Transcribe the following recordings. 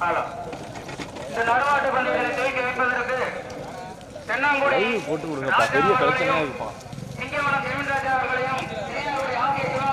Hello இந்த நடுவாட்டு பந்தயங்களை துவக்கி வைப்பதற்கு தென்னாங்குடி போட்டு கொடுங்கப்பா பெரிய பிரச்சனையா இருப்பான் சிங்கமலம் ஜெமின்ராஜா அவர்களையும் தென்னாங்குடி ஆகிய சிவா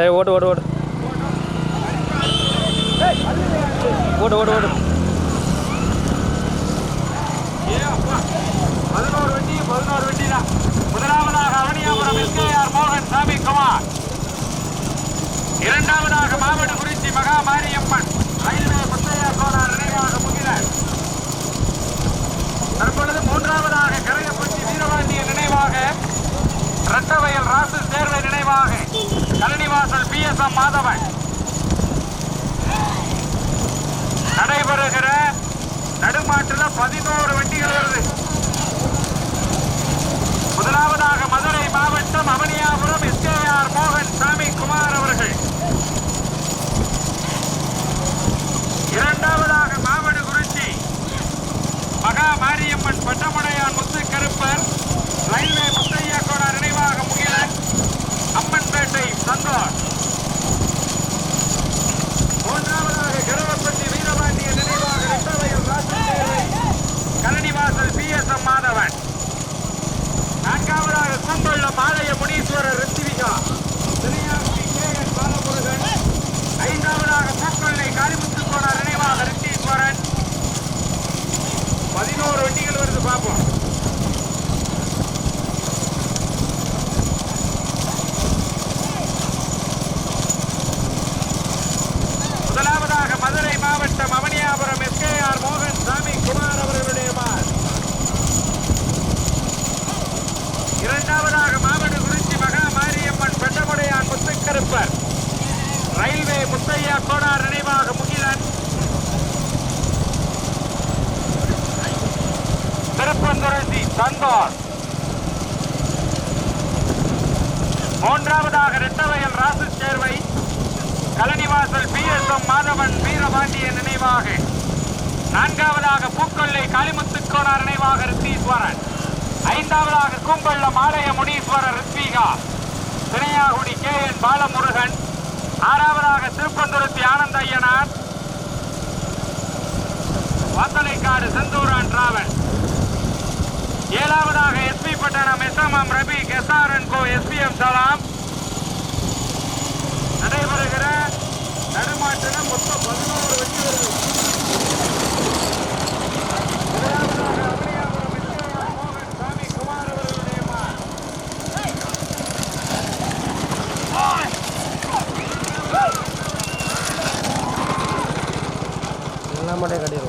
ஏய் ஓடு ஓடு ஓடு ஓடு ஓடு ஓடு ஏ அப்பா. பதினோரு வண்டி பதினோரு வண்டி தான் முதலாவதாக அவனியாபுரம் எஸ்கேஆர் மோகன் சாமி குமார் இரண்டாவதாக மாவட்ட குறிச்சி மகா மாரியம்மன் ரயில்வே முத்தையா கோளார் நினைவாக முகிலன் முதலாவதாக கரையப்பட்டி வீரபாண்டிய நினைவாக ரட்டவயல் ராசு சேர்வை நினைவாக Kalanivasal P S M Madhavan. நடைபெறுகிற நடுமாற்றில் பதினோரு வண்டிகள் வருது. முதலாவதாக மதுரை மாவட்டம் அவனியாபுரம் எஸ்கேஆர் மோகன் சாமி குமார் அவர்கள் இரண்டாவதாக மாவடு குறிச்சி மகா மாரியம்மன் பட்டமுடையான் முத்து கருப்பர் ரயில்வே முத்தையா கோடார் நினைவாக முகிலன் அம்மன்பேட்டை சந்தோஷ் மூன்றாவதாக கருவப்பட்டி வீரபாண்டிய நினைவாக ரெட்டவையில் Rasathevai Kalanivasal P S M Madhavan நான்காவதாக கும்பள்ள மாலய முனீஸ்வரர் ரித்திவிகா திருஞானி கே என் பாலமுருகன் ஐந்தாவதாக பூக்கொள்ளை காளிமுத்து கோனார் நினைவாக ரித்தீஸ்வரன் பதினோரு வண்டிகள் வருது பார்ப்போம் முதலாவதாக மதுரை மாவட்டம் அவனியாபுரம் எஸ்கேஆர் மோகன் சாமி குமார் அவர்களுடைய மார் இரண்டாவதாக மாவட்ட குறிச்சி மகா மாரியம்மன் பெட்டமுடையான் முத்துக்கருப்பர் ரயில்வே முத்தையா கோடார் நினைவாக முகிலன் திருப்பந்துரசி மூன்றாவதாக Rettavayal Rasu Servai Kalanivasal P S M Madhavan Veerapandiya நினைவாக. நான்காவதாக பூக்கொள்ளை காளிமுத்துக்கோனார் நினைவாக ரித்தீஸ்வரன். ஐந்தாவதாக கூம்பள்ளம் ஆலய Muneeswarar Rithvika. Thiraiyakudi K N Balamurugan. ஆறாவதாக திருப்பந்துருத்தி ஆனந்த ஐயனார். வத்தலைக்காடு செந்தூரான் டிராவல் ஏழாவதாக S P Pattanam S M M Rabi S R N co S P M Salam. நடைபெறுகிற நடுமாட்டின மொத்தம் பதினோரு வெற்றி வருது முதலாவதாக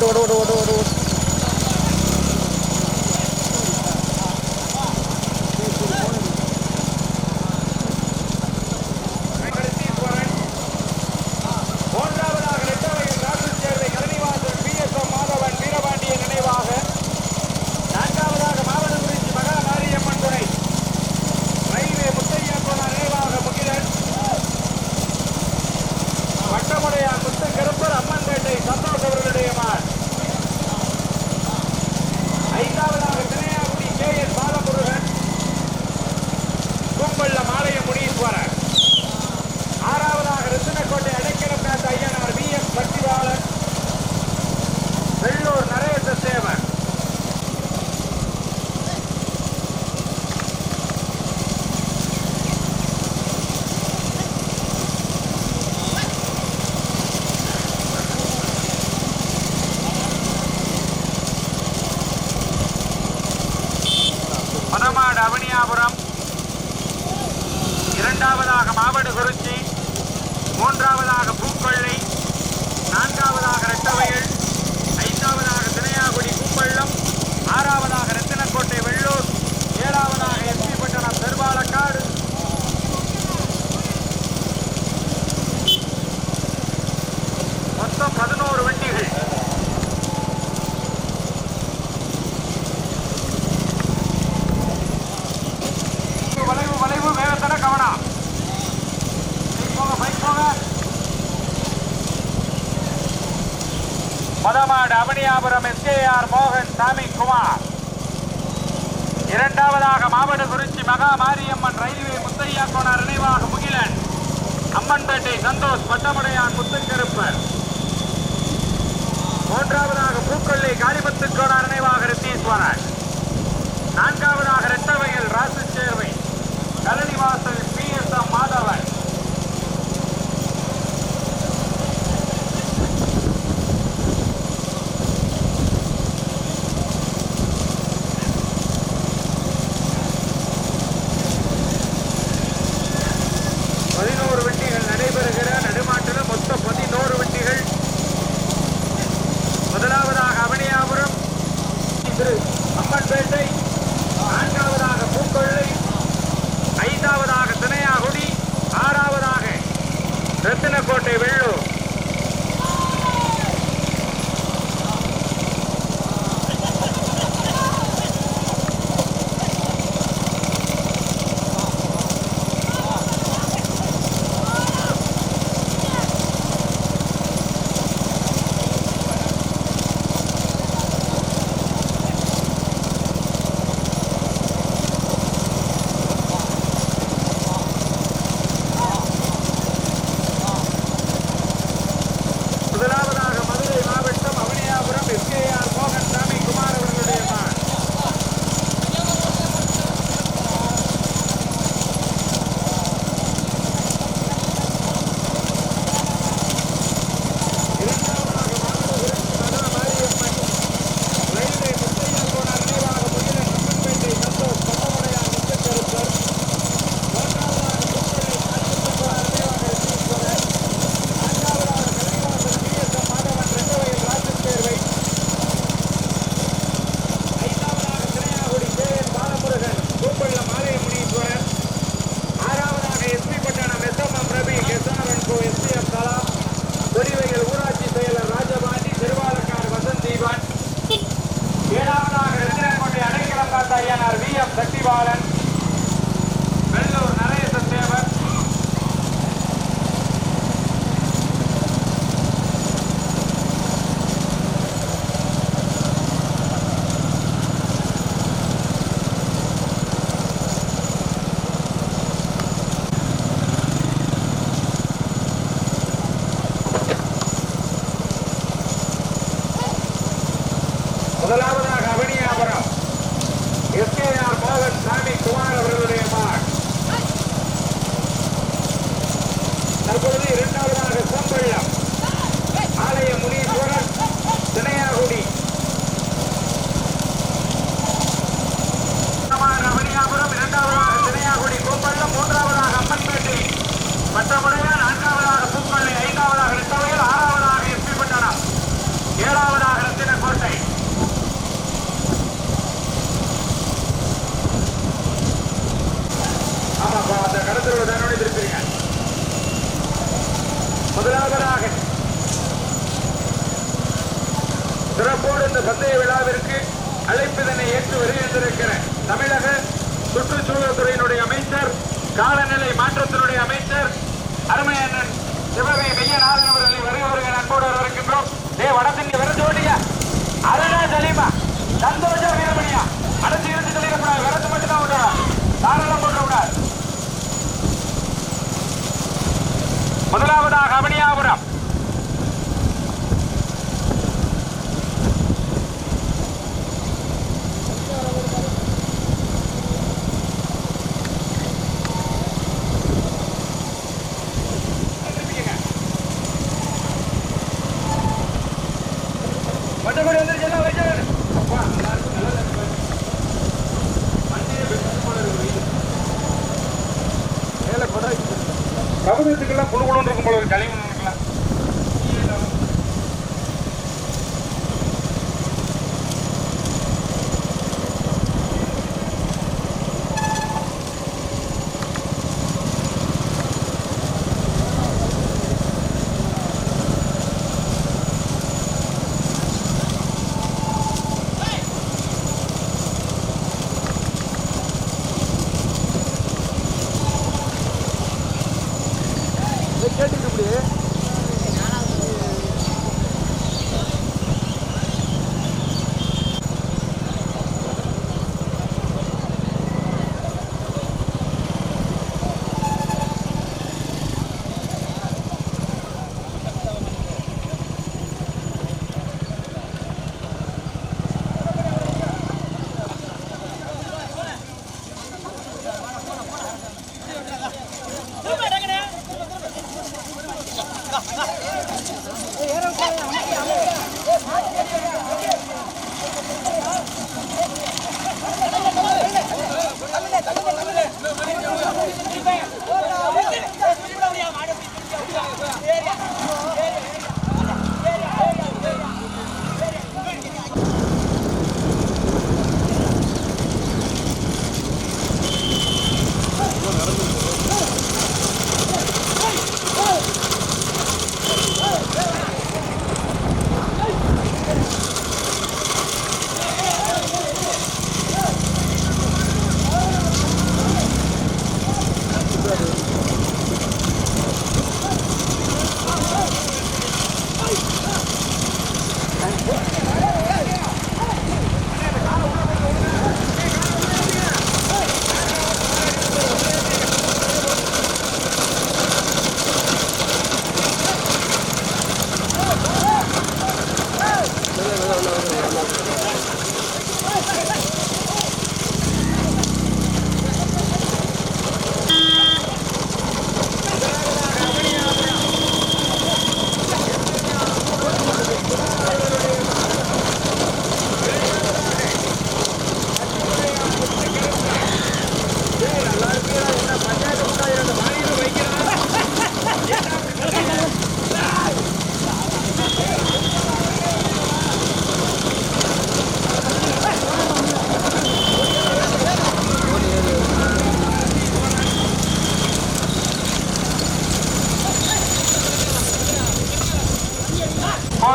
โดดโดดโดดโดด மதமாடு அவனியாபுரம் எஸ்கேஆர் மோகன் சாமி குமார் இரண்டாவதாக மாவட்ட குறிச்சி மகா மாரியம்மன் ரயில்வே முத்தையா கோனார் நினைவாக முகிலன். அம்மன்பேட்டை சந்தோஷ் பட்டமுடையான் முத்துக்கருப்பர். மூன்றாவதாக பூக்கொள்ளை காளிபத்து கோனார் நினைவாக ரித்தீஸ்வரன். நான்காவதாக ரெட்டவையில் ராசு சேர்வை. கலனிவாஸ் தமிழக சுற்றுச்சூழல் துறையினுடைய அமைச்சர் காலநிலை மாற்றத்தினுடைய அமைச்சர் அருமை அண்ணன் சிவகை மெய்யநாதன் அவர்களை வருகிறவர்கள் வருக அன்போடு வரவேற்கின்றோம். டே வடத்தின் அருணா சலீமா சந்தோஷா வீரமணியா? அடைச்சு இருந்து சொல்லிடக்கூடாது விரத்து மட்டும்தான் தான் தாராளம் போட்டு முதலாவதாக அவனியாபுரம்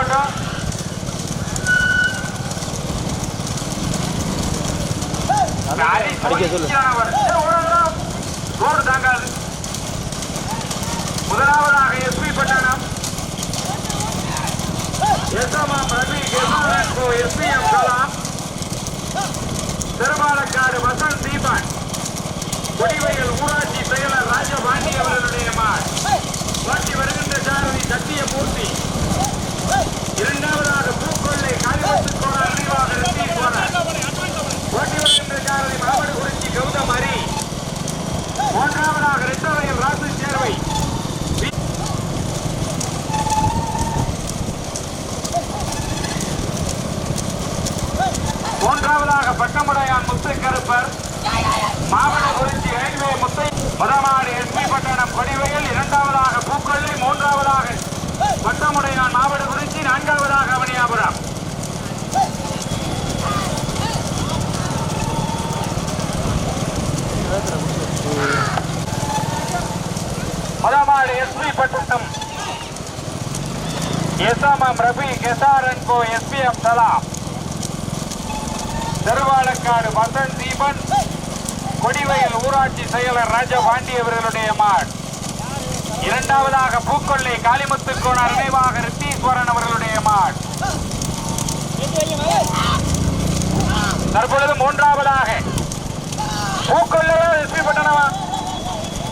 போட்டோ அடிக்க சொல்லு. ரோடு தாங்காது. முதலாவதாக SP Pattanam SMM Ravi SPM Kalam Thirumalakkadu Vasanth Deepan. கொடிவையில் ஊராட்சி செயலர் ராஜபாண்டி அவர்களுடைய மார் ஓட்டி வருகின்ற சாரதி சத்தியமூர்த்தி. இரண்டாவதாக பூக்கொள்ளை காளிமுத்து கோணர் நினைவாக ரத்தீஸ்வரர் ஓட்டி வருகின்ற சாரதி மாவட்ட குறிச்சி கௌதம் ஹரி மூன்றாவதாக ரெட்டவையில் ராசு சேர்வை. மூன்றாவதாக பட்டமுடையான் முத்து கருப்பர் மாவட்ட குறிச்சி ரயில்வே முத்தை முதமாடு எஸ்பி பட்டணம் கொடிவையில் இரண்டாவதாக பூக்கொள்ளை மூன்றாவதாக பட்டமுடையான் மாவட்ட குறிச்சி நான்காவதாக Avaniyapuram முதமாடு S P Pattanam S M M Rabi Kesaran co S P M Salam Thiruvalakkadu Vasanth Deepan Kodivayal ஊராட்சி செயலர் ராஜபாண்டி அவர்களுடைய மாட் இரண்டாவதாக பூக்கொள்ளை காளிமுத்து கோணார் நினைவாக ரித்தீஸ்வரன் அவர்களுடைய மாட் தற்பொழுது மூன்றாவதாக பூக்கொள்ளையோ எஸ்பி பட்டணமா?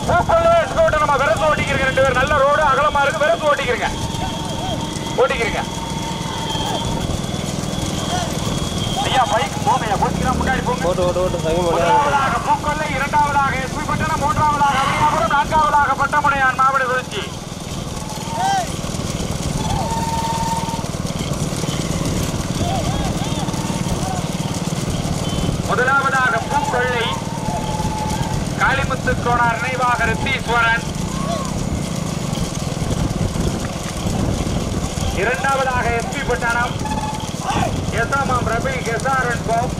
பூக்கொள்ளையோ எஸ்பி பட்டணமா விரசு ஓட்டிக்கிறீங்க ரெண்டு பேர் நல்ல ரோடு அகலமா இருக்கு. விரசு ஓட்டிக்கிறீங்க. ஓட்டிக்கிறீங்க ஐயா பைக் போங்க ஐயா போச்சுக்கிறா முன்னாடி போங்க. ஓட்டு ஓட்டு ஓட்டு சகி மணி முதலாவதாக பூக்கொல்லை இரண்டாவதாக எஸ்பி பட்டணம் மூன்றாவதாக நான்காவதாக பட்டமுடையான் மாவட்ட குறிச்சி முதலாவதாக பூக்கொள்ளை காளிமுத்து கோணார் நினைவாக ரித்தீஸ்வரன். இரண்டாவதாக எஸ்பி பட்டணம். எஸ்எம்எம் ரபி கெசாரன் கோப்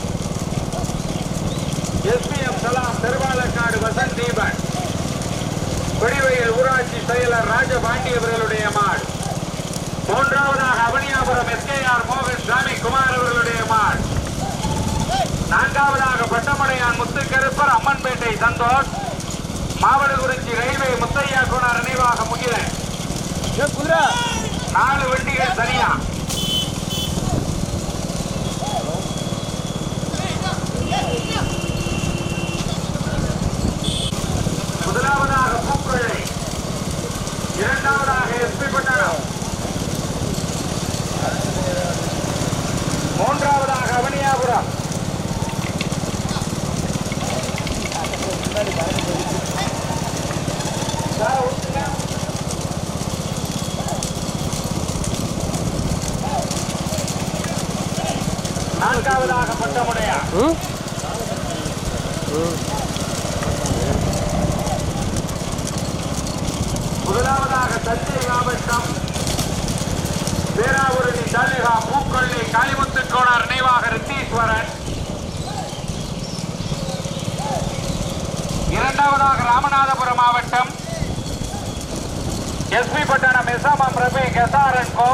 எஸ்பிஎம் சலாம் திருவாலக்காடு வசந்த் தீபன். கொடிவயல் ஊராட்சி செயலர் ராஜபாண்டி அவர்களுடைய மாடு. மூன்றாவதாக அவனியாபுரம் எஸ்கேஆர் மோகன் சாமி குமார் அவர்களுடைய மாடு. நான்காவதாக பட்டமடையான் முத்துக்கருப்பர் அம்மன்பேட்டை சந்தோஷ். மாவட்டக்குறிச்சி ரயில்வே முத்தையா கோனார் நினைவாக முகிலன். நாலு வண்டிகள் சரியா முதலாவதாக பூக்கொள்ளை இரண்டாவதாக எஸ்பி பட்டணம் மூன்றாவதாக அவனியாபுரம் சார், விட்டுங்க. நான்காவதாக பட்டமுடையா ம் ம் முதலாவதாக தஞ்சை மாவட்டம் பேராவூரணி தாலுகா பூக்கொள்ளை காளிமுத்து கோணார் நினைவாக ரித்தீஸ்வரன் இரண்டாவதாக ராமநாதபுரம் மாவட்டம் எஸ்பி பட்டணம் எஸ்எம்எம் ரபி கெசாரன்கோ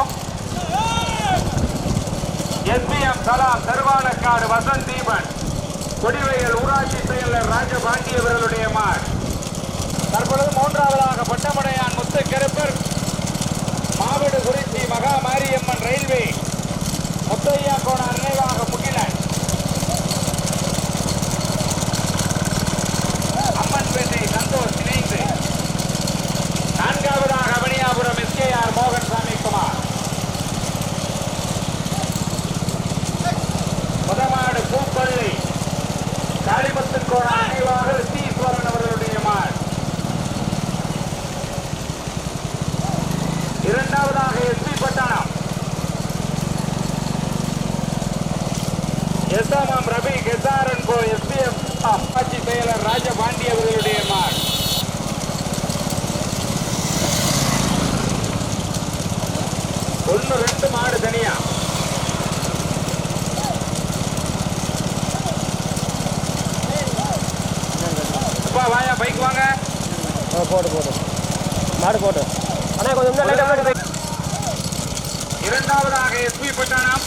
எஸ்பிஎம் சலாம் திருவாலக்காடு வசந்த் தீபன். கொடிவயல் ஊராட்சி செயலர் ராஜபாண்டி அவர்களுடைய மாட் தற்பொழுது மூன்றாவதாக பட்டமடையான் முத்து கருப்பர் மாவடு குறிச்சி மகா மாரியம்மன் ரயில்வே. முத்தையா கோணார் நினைவாக முகிலன் அம்மன்பேட்டை சந்தோஷ் இணைந்து நான்காவதாக அவனியாபுரம் எஸ்கேஆர் மோகன் சாமி குமார் முதமாடு பூப்பள்ளி காளிமுத்து கோணார் நினைவாக ரித்தீஸ்வரன் அவர்களுடைய மாடு இரண்டாவதாக S P Pattanam S M M Ravi Kesaran co S P M ஆட்சி செயலர் ராஜபாண்டி அவர்களுடைய மாட் ஒன்னு ரெண்டு மாடு தனியா? வாயா பைக் வாங்க. போட்டு போட்டு மாடு போட்டு அண்ணா கொஞ்சம் இரண்டாவதாக S P Pattanam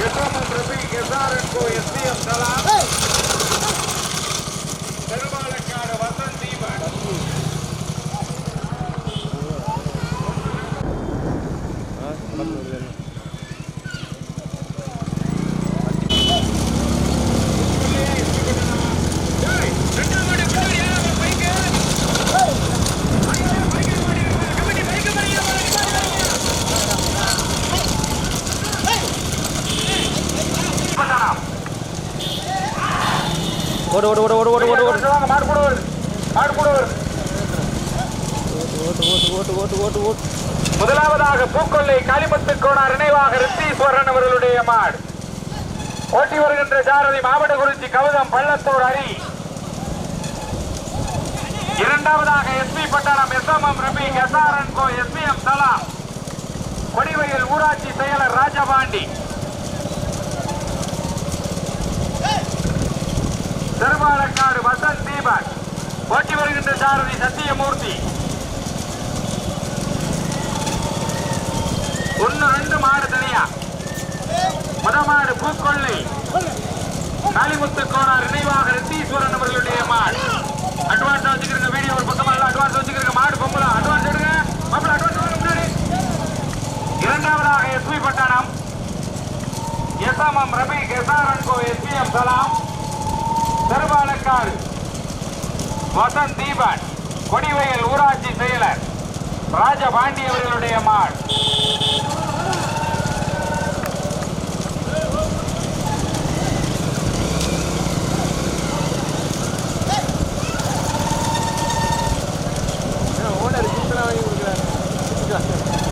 S M M Ravi Kesaran co S P M Salam Thiruvalakkadu Vasanth Deepan ஓடு ஓடு ஓடு ஓடு ஓடு ஓடு ஓடு. ஓட்டு ஓட்டு ஓட்டு ஓட்டு முதலாவதாக பூக்கொள்ளை காளிமுத்து கோணார் நினைவாக ரித்தீஸ்வரன் அவர்களுடைய மாடு. ஓட்டி வருகின்ற சாரதி மாவட்ட குறிச்சி கவுதம் பள்ளத்தூர் அரி இரண்டாவதாக S P Pattanam S M M Rabi S R N co S P M Salam. Kodivayal ஊராட்சி செயலர் ராஜபாண்டி. திருவாரக்காடு வசந்த் தீபன் போட்டி வருகின்ற சாரதி சத்தியமூர்த்தி. ஒன்னு ரெண்டு மாடு தனியா. முத மாடு பூக்கொள்ளி காளிமுத்து கோனார் நினைவாக வசந்த் தீபன் கொடிவயல் ஊராட்சி செயலர் ராஜபாண்டி அவர்களுடைய மாடு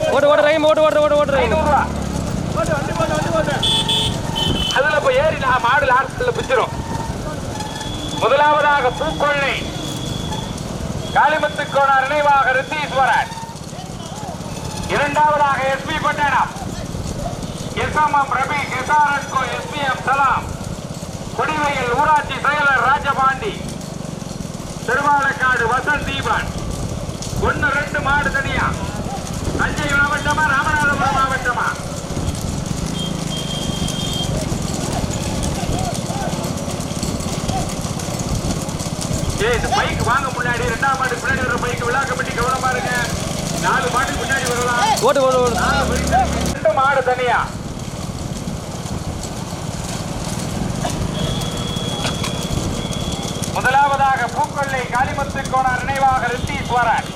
ஓட்டு ஓட்டு ரைம் ஓட்டு ஓட்டு ஓட்டு ஓட்டு ரைம் ஐநூறு ரூபா அதுல இப்ப ஏறி நான் மாடு லாஸ்ட்ல பிச்சிரும். முதலாவதாக பூக்கொள்ளை. காளிமுத்து கோணார் நினைவாக ரித்தீஸ்வரன். இரண்டாவதாக S P Pattanam S M M Rabi S co M Salam. கொடிவையில் ஊராட்சி செயலர் ராஜபாண்டி. திருவாலக்காடு வசந்த் தீபன். ஒன்னு ரெண்டு மாடு தனியா. தஞ்சை மாவட்டமா ராமநாதபுரம் மாவட்டமா? இந்த பைக் வாங்க முன்னாடி ரெண்டாம் மாடு பின்னாடி வர பைக் விழா கமிட்டி கவனமா இருங்க. நாலு மாட்டுக்கு பின்னாடி வரலாம். ஓட்டு ஓட்டு ஓட்டு ரெண்டு மாடு தனியா? முதலாவதாக பூக்கொள்ளை காளிமுத்து கோணார் நினைவாக ரித்தீஸ்வரன்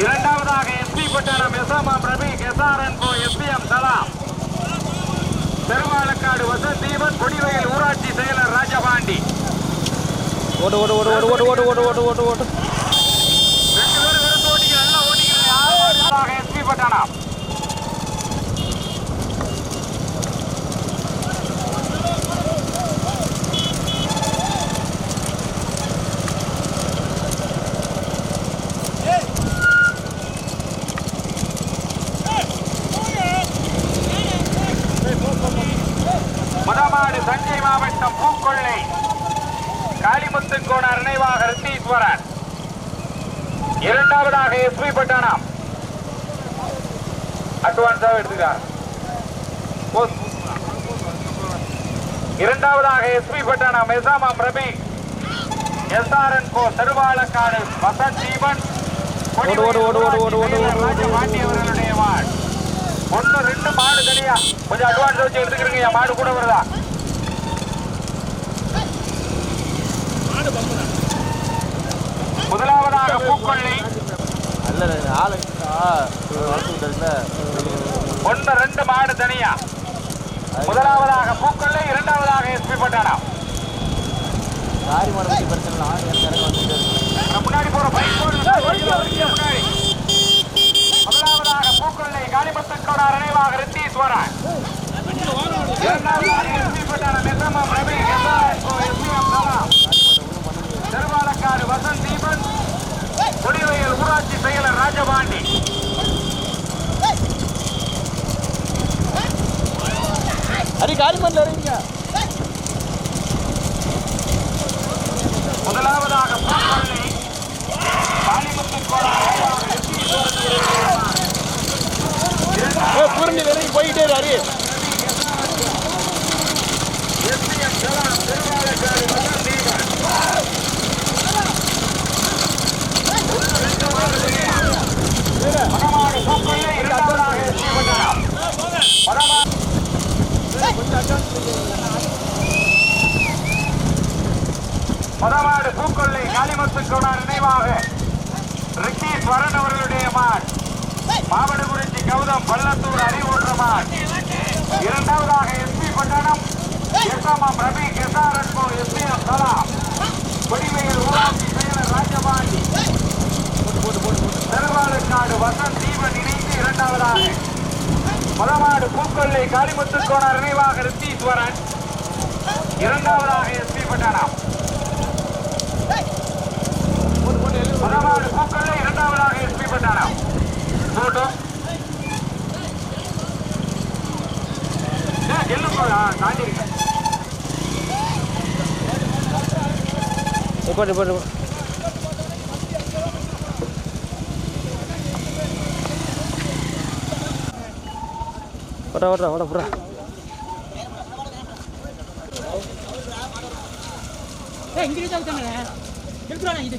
இரண்டாவதாக S P Pattanam S M M Ravi Kesaran co S P M Salam. Perumalakkadu Vasanth Deepan Kodivayal ஊராட்சி செயலர் ராஜபாண்டி. ஓட்டு ஓட்டு ஓட்டு ஓட்டு ஓட்டு ஓட்டு ஓட்டு ஓட்டு ஓட்டு ஓட்டு ரெண்டு பேரும் விருந்து ஓட்டிக்க நல்லா ஓட்டிக்கிறேன் எஸ்பி பட்டணம். ஈடுபட்டானாம் அட்வான்ஸாக எடுத்துக்கிறார் இரண்டாவதாக எஸ்பி பட்டானாம் எசாமாம் Rabi S R N co சருவாலக்காடு Vasanth Deepan ரெண்டு மாடு தனியா. கொஞ்சம் அட்வான்ஸ் வச்சு எடுத்துக்கிறீங்க மாடு கூட வருதா? முதலாவதாக பூக்கொள்ளி ஆளு வளர்த்துக்கிட்டதுல ஒன்னு ரெண்டு மாடு தனியா. முதலாவதாக பூக்கொள்ளை இரண்டாவதாக எஸ்பி பட்டாணம் சாரி மாட பற்றி பிரச்சனை இல்லை ஆடு எனக்கு வந்துட்டு நான் முன்னாடி போற பைக் முன்னாடி. முதலாவதாக பூக்கொள்ளை காளிமத்தன் நினைவாக ரித்தீஸ்வரன். இரண்டாவதாக எஸ்பி பட்டாணம் எஸ்எம்எம் ரவி திருவாலக்காடு வசந்த் தீபன். கொடிவயல் ஊராட்சி செயலர் ராஜபாண்டி. அடி காலி பண்ணல அறிவிங்க முதலாவதாக பாலிமுத்து கோடை போட்டு போட்டு ஓட்டா ஓட்டா ஓட புறா இங்கே இது.